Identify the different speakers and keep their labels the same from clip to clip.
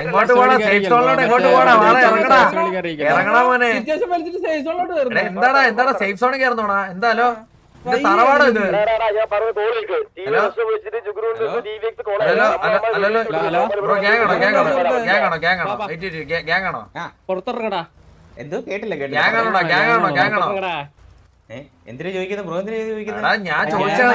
Speaker 1: എങ്ങോട്ട് safe safe വാളെ ഇറങ്ങടാ.
Speaker 2: Safe
Speaker 1: എന്താടാ എന്താടാ സേഫ് സോണിൽ കയറുന്നോടാ? എന്താലോ ഇത്? ഹലോ? ഗ്യാങ്ങാണോ ഗ്യാങ്ങാണോ ഗ്യാങ്ങാണോ
Speaker 2: ഗ്യാങ്ങാണോ
Speaker 3: എന്തോ കേട്ടില്ല കേട്ടില്ല. ഗ്യാങ്ങാണോ ഗ്യാങ്ങാണോ ചോദിക്കുന്നത്
Speaker 1: ഞാൻ ചോദിച്ചാണ്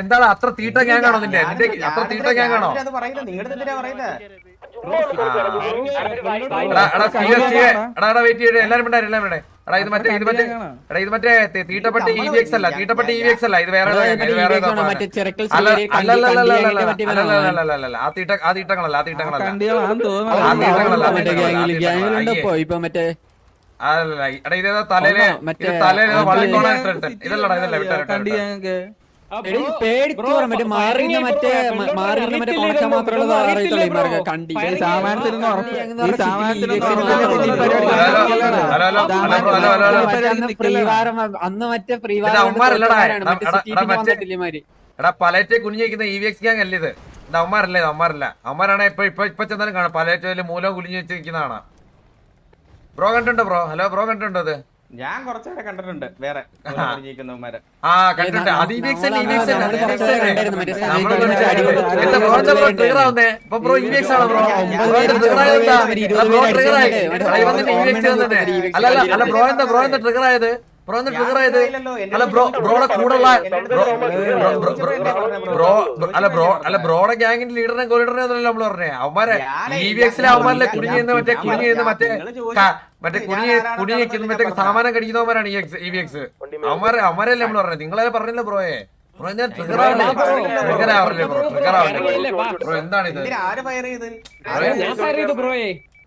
Speaker 1: എന്താ അത്ര തീട്ട ഗ്യാങ്ങാണോ നിന്റെ നിന്റെ അത്ര തീട്ട ഗ്യാങ്ങാണോ വെയിറ്റ് എല്ലാരും എല്ലാരും എടാ ഇത് മറ്റേ ഇത് മറ്റേ എടാ ഇത് മറ്റേ തീട്ടപ്പെട്ടി ഇ വി എക്സ് അല്ല തീട്ടപ്പെട്ടി ഇ വി എക്സ് അല്ല ഇത് വേറെ വേറെ ആ തീട്ട ആ തീട്ടങ്ങളല്ല ആ തീട്ടങ്ങളല്ല ആ തീട്ടങ്ങളല്ല
Speaker 4: മാറിയിരുന്ന മറ്റേ മാറിയിരുന്ന മറ്റേ കണ്ടി. അന്ന് മറ്റേ
Speaker 1: എടാ ഇ വി എക്സ് ഗ്യാങ് അല്ലേ ഇത്? അമ്മാരല്ലേ അമ്മാരല്ല അമ്മാരാണ് ഇപ്പൊ ഇപ്പൊ ഇപ്പൊ ചെന്നാലും കാണാം. പലറ്റയിൽ മൂലം കുലിഞ്ഞു വെച്ചിരിക്കുന്നതാണ് ബ്രോ കണ്ടുണ്ടോ ബ്രോ? ഹലോ ബ്രോ കണ്ടുണ്ടോ അത്?
Speaker 3: ഞാൻ കുറച്ചേരെ കണ്ടിട്ടുണ്ട് വേറെ
Speaker 1: ആ. കണ്ടിട്ടുണ്ട്. ബ്രോ ബ്രോ അല്ല ബ്രോ എന്താ ബ്രോ എന്താ ട്രിഗർ ആയത്? ബ്രോ ട്രിഗർ ആയത്? അല്ല ബ്രോ ബ്രോടെ കൂടുള്ള ബ്രോ ബ്രോ ബ്രോ ബ്രോ അല്ല ബ്രോ അല്ല ബ്രോടെ ഗ്യാങ്ങിന്റെ ലീഡറിനെ ഗോലീഡറിനെ നമ്മൾ പറഞ്ഞേ. അവന്മാരെ ഇ വി എക്സിലെ അവന്മാരിലെ കുടുങ്ങി നിന്ന് മറ്റേ കുടുങ്ങി നിന്ന് മറ്റേ മറ്റേ കുടുങ്ങി കുടുങ്ങി മറ്റേ സാമാനം കടിക്കുന്നവന്മാരാണ് ഇ വി എക്സ് അവന്മാരെ അവന്മാരല്ലേ നമ്മൾ പറഞ്ഞത് നിങ്ങളെ പറഞ്ഞില്ല ബ്രോയെ ബ്രോ ഞാൻ ട്രിഗർ ആവില്ലേ? ട്രിഗർ ആവില്ലേ ബ്രോ ട്രിഗർ ആവില്ലേ ബ്രോ എന്താണ് ഇത്?
Speaker 3: എന്തിനാ? ആര് ഫയർ ചെയ്ത്
Speaker 2: ഞാൻ ഫയർ ചെയ്തു ബ്രോയെ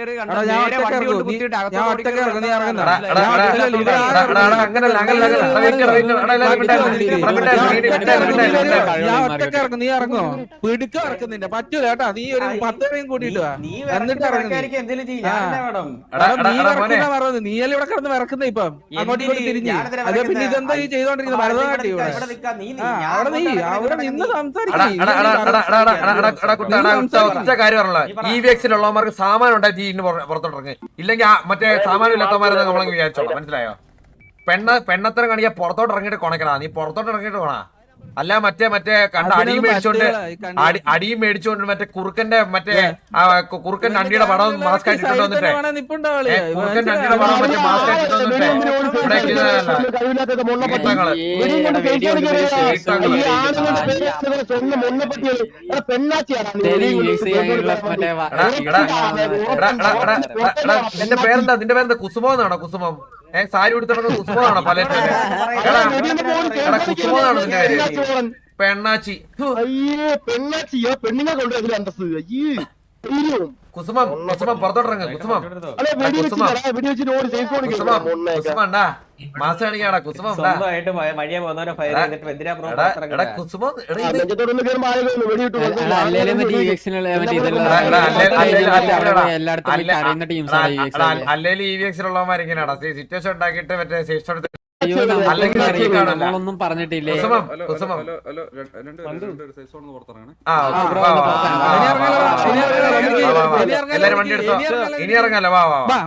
Speaker 2: കയറി കണ്ടോ
Speaker 1: വണ്ടി
Speaker 2: കൊണ്ട് അകത്തോട്ട് ഞാൻ നീ ഇറങ്ങോ ഇറക്കുന്നില്ല പറ്റൂല കേട്ടാ നീ ഒരു പത്ത് പേരും എന്നിട്ട് നീ അല്ല ഇവിടെ കിടന്ന് വിറക്കുന്ന ഇപ്പം അങ്ങോട്ട് ഇങ്ങോട്ട് തിരിഞ്ഞു അതെ പിന്നെ ഇതെന്താ ഈ ചെയ്തോണ്ടിരിക്കുന്നത് ഇവിടെ അവിടെ നീ അവിടെ നിന്ന് സംസാരിക്കും
Speaker 1: ഒറ്റ കാര്യമാണല്ലോ സാമാനം ഉണ്ടായി ഇന്ന് പുറത്തോട്ടിറങ്ങി. ഇല്ലെങ്കിൽ ആ മറ്റേ സാമാനം ഇല്ലാത്തമാരെന്ന് നമ്മളങ്ങ് വിചാരിച്ചോളാം. മനസ്സിലായോ? പെണ്ണ പെണ്ണത്തരം കാണിക്കാൻ പുറത്തോട്ട് ഇറങ്ങിയിട്ട് കൊണക്കടാ നീ പുറത്തോട്ട് ഇറങ്ങിയിട്ട് കൊണാ. അല്ല മറ്റേ മറ്റേ കണ്ട അടിയും മേടിച്ചോണ്ട് അടിയും മേടിച്ചോണ്ട് മറ്റേ കുറുക്കന്റെ മറ്റേ കുറുക്കൻ അണ്ടിയുടെ പടം മാസ്ക് ആയിട്ടിട്ട് വന്നിട്ടേ കുറുക്കൻ മറ്റേ നിന്റെ പേരെന്താ നിന്റെ പേരെന്താ കുസുമോന്നാണോ കുസുമം ഏ സാരി ഉടുത്തപ്പോ കുസുമോണോ പലറ്റല്ലേ എടാ കുസുമോണോ നിന്റെ പെണ്ണാച്ചി
Speaker 5: അയ്യേ പെണ്ണാച്ചിയോ പെണ്ണിനെ കൊണ്ടുവരുന്ന അന്തസ് അയ്യേ
Speaker 1: കുസുമം കുസുമം കുസുമം. കുസുമം. അല്ലെങ്കിൽ ഇവിടെ സിറ്റുവേഷൻ ഉണ്ടാക്കിയിട്ട് മറ്റേ സേഫ്
Speaker 4: നമ്മളൊന്നും പറഞ്ഞിട്ടില്ലേ?
Speaker 1: എല്ലാരും വണ്ടി എടുത്തോ?
Speaker 2: ഇനി ഇറങ്ങാലോ
Speaker 1: വാ വാ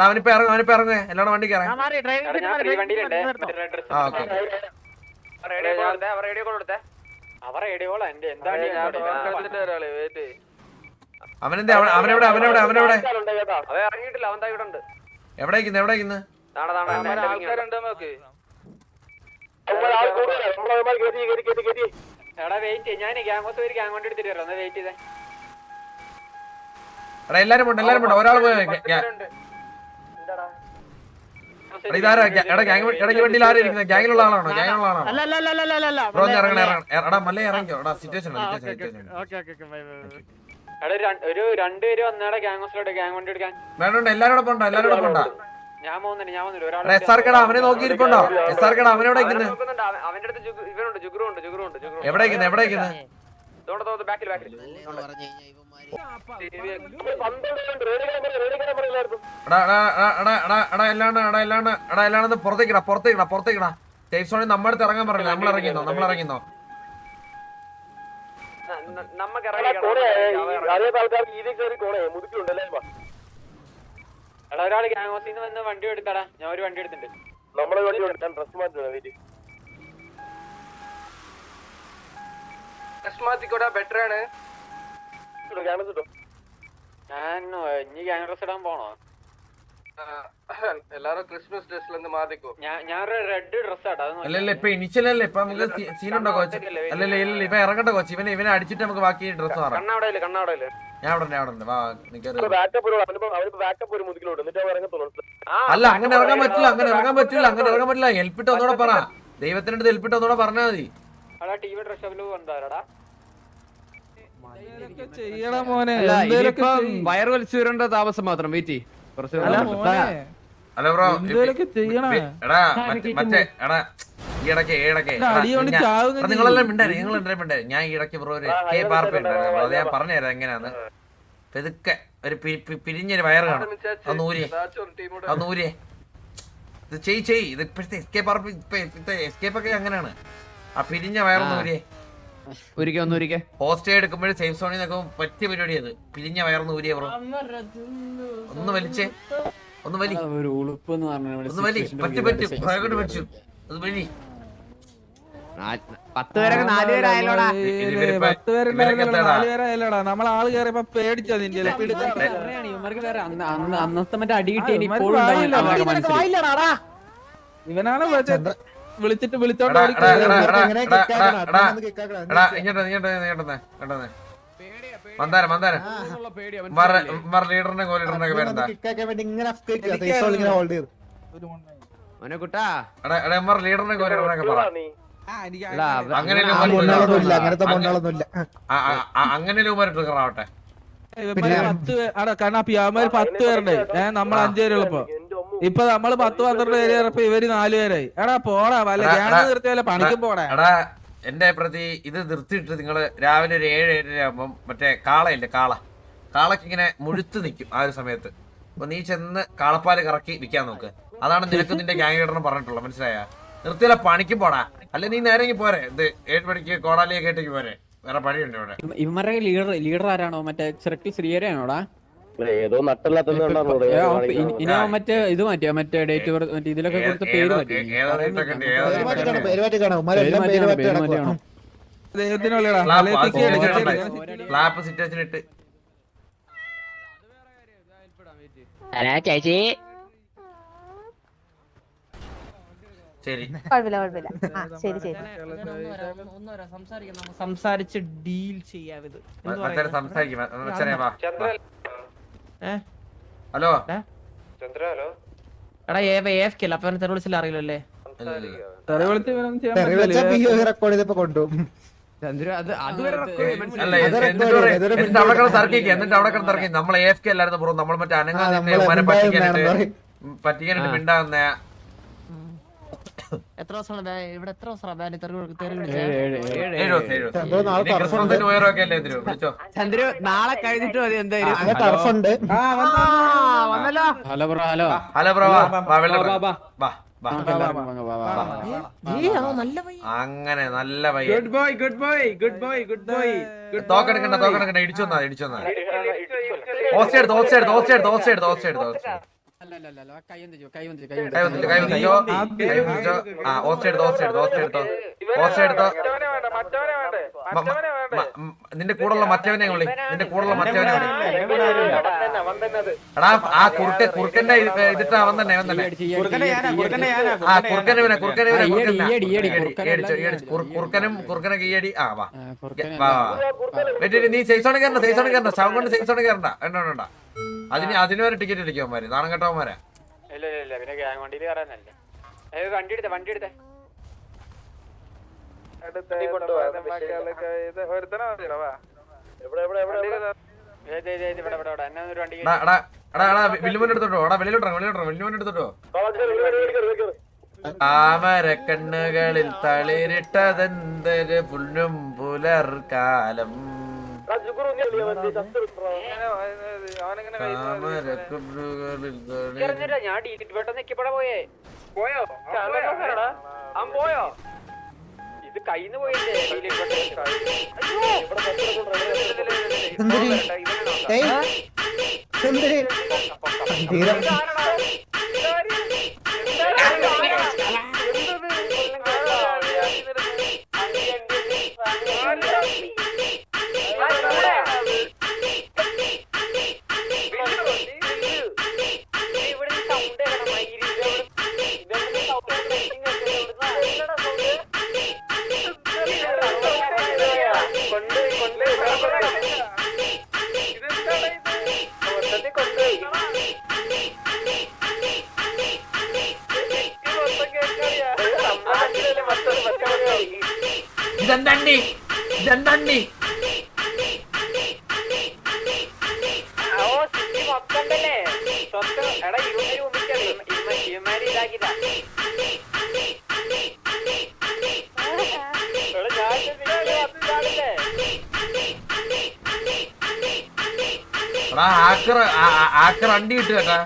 Speaker 1: അവനിപ്പോ
Speaker 2: ഇറങ്ങും അവനിപ്പോ ഇറങ്ങുക എല്ലാവരും വണ്ടിക്ക് ഇറങ്ങാം.
Speaker 1: ആ ഓക്കെ. അവ റേഡിയോ കോൾ എടുത്തേ അവ റേഡിയോ കോൾ എന്റെ എന്താ അവനെന്താ? അവനെവിടെ? അവനെവിടെ? അവനെവിടെ? എവിടെ ഇരിക്കുന്നു എവിടെ ഇരിക്കുന്നു എടാ എല്ലാരും ഉണ്ട് എല്ലാരും ഉണ്ട് ഒരാൾ പോയി എടാ, ഇതാരാ? ഗ്യാ- എടാ ഗ്യാങ് ഇടയ്ക്ക് വണ്ടിയിൽ ആരും ഇരിക്കുന്നത് ഗ്യാങ്ങിലുള്ള ആളാണോ? ഗ്യാങ്ങിലുള്ള ആളാണോ? ബ്രോ ഇറങ്ങണ ഇറങ്ങണം. എടാ മല്ല ഇറങ്ങിയോ എടാ സിറ്റുവേഷൻ സിറ്റുവേഷൻ
Speaker 4: ഒരു രണ്ടുപേര് വന്നേടാ ഗ്യാങ് ഹൗസിലോട്ട് ഗ്യാങ് വണ്ടി എടുക്കാൻ
Speaker 1: വേണ്ട എല്ലാരും പോണ്ട എല്ലാരും പോണ്ട.
Speaker 4: ഞാൻ പോകുന്നുണ്ട് ഞാൻ പോകുന്നില്ല ഒരാൾ
Speaker 1: എടാ എസ് ആർ കടാ അവനെ നോക്കിയിരിപ്പുണ്ടോ എസ് ആർ കടാ അവനെവിടെ ഇരിക്കുന്നത്
Speaker 4: അവന്റെ അടുത്ത് ജുഗു- ഇവനുണ്ട് ജുഗുറുണ്ട് ജുഗുറുണ്ട് ജുഗുറുണ്ട്.
Speaker 1: എവിടെ എവിടെ ഇരിക്കുന്നത്
Speaker 4: തോണ്ട തോണ്ട ബാക്കിൽ ബാക്കിൽ
Speaker 1: പുറത്തേക്കിടാ പുറത്തേക്കിടാ പുറത്തേക്കിടാ സേഫ് സോണിൽ നമ്മുടെ അടുത്ത് ഇറങ്ങാൻ പറഞ്ഞില്ല? നമ്മൾ ഇറങ്ങിന്നോ? നമ്മൾ ഇറങ്ങിന്നോ?
Speaker 4: നമുക്ക് എടാ ഗ്യാങ് ഹൗസിൽ നിന്ന് വന്ന് വണ്ടി എടുത്താടാ. ഞാൻ ഒരു വണ്ടി എടുത്തിട്ടുണ്ട്.
Speaker 5: നമ്മളെ വണ്ടി ഡ്രസ് മാറ്റുന്നത് വീട്ടിൽ
Speaker 4: ഞാൻ ഇനി ഗ്യാങ് ഡ്രസ് ഇടാൻ പോണോ? ഞാൻ റെഡ് ഡ്രസ് ആട്ടാ അത്
Speaker 1: അല്ലല്ല ഇപ്പൊ ഇനിഷ്യലല്ലേ ഇപ്പൊ നമുക്ക് സീനുണ്ടോ കോച്ച്? അല്ലല്ല ഇല്ല ഇപ്പൊ ഇറങ്ങണ്ട കോച്ച്. ഇവനെ ഇവനെ അടിച്ചിട്ട് നമുക്ക് ബാക്കി ഡ്രസ് മാറാം.
Speaker 4: കണ്ണവിടെ ഇല്ല കണ്ണവിടെ ഇല്ല
Speaker 1: ഞാൻ അവിടെ ഉണ്ട്, അവിടെ ഉണ്ട്. വാ നിക്കറി
Speaker 5: ബാക്കപ്പ് അവനിപ്പോ അവനിപ്പോ ബാക്കപ്പ് ഒരു മുതുക്കിലോട്ട് എന്നിട്ട് അവൻ ഇറങ്ങത്തുള്ളൂ
Speaker 1: അല്ല അങ്ങനെ ഇറങ്ങാൻ പറ്റില്ല അങ്ങനെ ഇറങ്ങാൻ പറ്റില്ല അങ്ങനെ ഇറങ്ങാൻ പറ്റില്ല. ഹെൽപ്പിട്ട് ഒന്നുകൂടെ പറ. ദൈവത്തിന്റെ അടുത്ത് ഹെൽപ്പിട്ട് ഒന്നുകൂടെ പറഞ്ഞാൽ മതി.
Speaker 4: എടാ ടി വി ഡ്രസ് ഷോപ്പിൽ കൊണ്ടുവരടാ.
Speaker 2: ചെയ്യണം മോനെ. വയർ വയറ് വലിച്ചു വരേണ്ട താമസം മാത്രം വെയിറ്റ് കുറച്ച്
Speaker 1: അല്ല ബ്രോ. എടാ മറ്റേ എടാ ഈ ഇടയ്ക്ക് ഇടയ്ക്ക്. ഞാൻ- നിങ്ങളെല്ലാം നിങ്ങൾ എന്തായാലും ഈ ഇടയ്ക്ക് ബ്രോ ഒരു കെ പാർപ്പ് ഉണ്ടായിരുന്നു അത് ഞാൻ പറഞ്ഞുതരാം എങ്ങനെയാന്ന്. പെതുക്കെ ഒരു പി- പി- പിരിഞ്ഞൊരു വയറ് കാണും. അത് നൂരിയെ അത് നൂരിയെ ഇത് ചെയ് ചെയ് ഇത് ഇപ്പോഴത്തെ എസ്കേപ്പ് ആർപ്പ് ഇപ്പോഴത്തെ എസ്കേപ്പ് ഒക്കെ അങ്ങനെയാണ്. ആ പിരിഞ്ഞ വയറ് നൂരിയെ
Speaker 2: ഒരിക്കൽ ഒന്ന് ഒരിക്കൽ
Speaker 1: ഹോസ്റ്റേ എടുക്കുമ്പോൾ സേഫ് സോണിൽ നിന്നൊക്കെ പറ്റിയ പരിപാടി അത് പിരിഞ്ഞ വയർന്ന് ഊരിയ ബ്രോ. ഒന്ന് വലിച്ചേ. ഒന്ന് വലി.
Speaker 4: ഒരു ഉളുപ്പ് എന്ന്
Speaker 1: ഒന്ന് വലി. പറ്റി പറ്റും. പ്രയോഗം പറ്റും. അത് വലി.
Speaker 2: പത്ത് പേരൊക്കെ നാല് പേരായാലോടാ
Speaker 6: പത്ത് നമ്മളെ ആൾ കയറിയപ്പോ പേടിച്ചാ നിന്റെ
Speaker 4: അന്നത്തെ മറ്റേ അടി കിട്ടി
Speaker 6: ആ,
Speaker 4: ഇനി
Speaker 6: ഇവന്മാർക്ക്
Speaker 4: ഇപ്പോഴും
Speaker 6: വായില്ല,
Speaker 4: ഉണ്ടാവും.
Speaker 6: വായി
Speaker 4: അവരുടെ മനസ്സിൽ.
Speaker 6: ഇവനാണ് വിളിച്ചത്. വിളിച്ചിട്ട് വിളിച്ചോണ്ട്
Speaker 1: മന്ദാരം മന്ദാരം. ലീഡറിന്റെ കോ ലീഡറിന്റെ ഒക്കെ പേരെന്താ? ലീഡറിന്റെ കോ ലീഡറിനൊക്കെ പറ. അങ്ങനെ ട്രിഗർ ആവട്ടെ.
Speaker 6: പത്ത് പത്ത് പേരുണ്ട്. ഏഹ് നമ്മൾ അഞ്ചു പേരുള്ളപ്പോ. ഇപ്പൊ നമ്മൾ പത്ത് പന്ത്രണ്ട് പേര് കയറിയപ്പോ ഇവർ നാലുപേരായി എടാ പോടാ വല്ല ഗ്യാങ്
Speaker 1: എടാ,
Speaker 6: പണിക്കും പോടാ.
Speaker 1: എടാ എന്റെ പ്രതി ഇത് നിർത്തിയിട്ട് നിങ്ങൾ രാവിലെ ഒരു ഏഴ് ഏഴര ആകുമ്പം മറ്റേ കാളയില്ലേ കാള. കാളക്ക് ഇങ്ങനെ മുഴുത്ത് നിൽക്കും ആ ഒരു സമയത്ത്. അപ്പൊ നീ ചെന്ന് കാളപ്പാൽ കറക്കി വിൽക്കാൻ നോക്ക്. അതാണ് നിനക്ക് നിന്റെ ഗ്യാങ് ലീഡറിന് പറഞ്ഞിട്ടുള്ളത് മനസ്സിലായ? നിർത്തിയില്ല പണിക്കും പോടാ. അല്ലെ നീ നേരെ ഇങ്ങ് പോരെ. ഇത് ഏഴ് മണിക്ക് കോടാലിയൊക്കെ ആയിട്ടേക്ക് പോരെ. വേറെ പണിയുണ്ട് ഇവിടെ.
Speaker 4: ഇവരുടെ ഇവന്മാരുടെ ലീഡർ ലീഡർ ആരാണോ? മറ്റേ ചെറുക്കി ശ്രീഹരിയാണോടാ?
Speaker 5: ഏതോ
Speaker 4: ഇനി- ഇനി അവൻ മറ്റേ ഇത് മാറ്റിയോ? മറ്റേ ഡേറ്റ് മറ്റേ ഇതിലൊക്കെ കൊടുത്ത പേര് മാറ്റി?
Speaker 7: ചേച്ചി സംസാരിച്ച് ഡീൽ ചെയ്യാവിത്
Speaker 1: സംസാരിക്കും
Speaker 7: ഏ?
Speaker 1: ഹലോ?
Speaker 7: എടാ എ എഫ് കെ അപ്പൊ തെറി വിളിച്ചില്ല അറിയില്ലല്ലേ
Speaker 1: അല്ല? എന്നിട്ട് അവിടെ കിടന്ന് തർക്കിക്കുക എന്നിട്ട് അവിടെ കിടന്ന് തർക്കി നമ്മൾ എ എഫ് കെ അല്ലായിരുന്നു ബ്രോ നമ്മൾ മറ്റേ അനങ്ങാതെ പറ്റിക്കാനായിട്ട് പറ്റിക്കാനായിട്ട് മിണ്ടാകുന്ന
Speaker 7: എത്ര ഇവിടെ എത്ര
Speaker 2: ചന്ദ്രു നാളെ കഴിഞ്ഞിട്ട് മതി എന്തായാലും വന്നല്ലോ.
Speaker 4: Hello bro hello.
Speaker 1: Hello bro. അങ്ങനെ നല്ല
Speaker 2: good boy good boy good boy good boy.
Speaker 1: തോക്കെടുക്കണ്ട തോക്കെടുക്കണ്ട ഇടിച്ചു വന്നാ ഇടിച്ചു വന്നാ ഓസ്റ്റ് എടുത്ത് ഓസ്റ്റ് എടുത്ത് ഓസ്റ്റ് എടുത്ത് ഓസ്റ്റ് എടുത്ത് ഓസ്റ്റ് എടുത്ത് ഓസ്റ്റ് എടുത്ത് നിന്റെ കൂടെയുള്ള മറ്റവനെ വിളി നിന്റെ കൂടെയുള്ള മറ്റവനെ വിളി എടാ ആ കുറുക്കൻ കുറുക്കന്റെ ഇതിട്ടാ അവൻ തന്നെ അവൻ ആ കുറുക്കനെ ഇവനെ കുറുക്കനെ ഇവനെ
Speaker 4: ആ,
Speaker 1: കുറുക്കനെ കുറുക്കനൊക്കെ ഈയടി ആ വാ വാ നീ സൈസോണി കയറണ്ട സൈസോണി കയറണ്ട ശവം കൊണ്ട് സൈസോണി കയറണ്ട എണ്ണ വേണ്ട വേണ്ട അതിന് അതിന് വരെ ടിക്കറ്റ് അടിക്കുവന്മാര് നാണം കെട്ടവന്മാരാ
Speaker 8: ഇല്ല ഇല്ല ഇല്ല പിന്നെ ഗ്യാങ് വണ്ടിയിൽ കയറാനല്ലേ ഏ വണ്ടി എടുത്തേ വണ്ടി
Speaker 1: താമരക്കണ്ണുകളിൽ തളിരിട്ടതെന്തൊരു പുല്ലും പുലർ താമരക്കണ്ണുകളിൽ തളിരി-
Speaker 8: ഞാൻ ഡീറ്റിട്ട് പെട്ടെന്ന് എത്തിപ്പെടാ പോയേ. പോയോ? അവൻ പോയോ? ഇത് കയ്യിന്ന് പോയില്ലേ?
Speaker 1: ഇതെന്തണ്ടി എടാ ആക്കർ ആക്കർ അണ്ടി ഇട്ട് കേട്ടാ.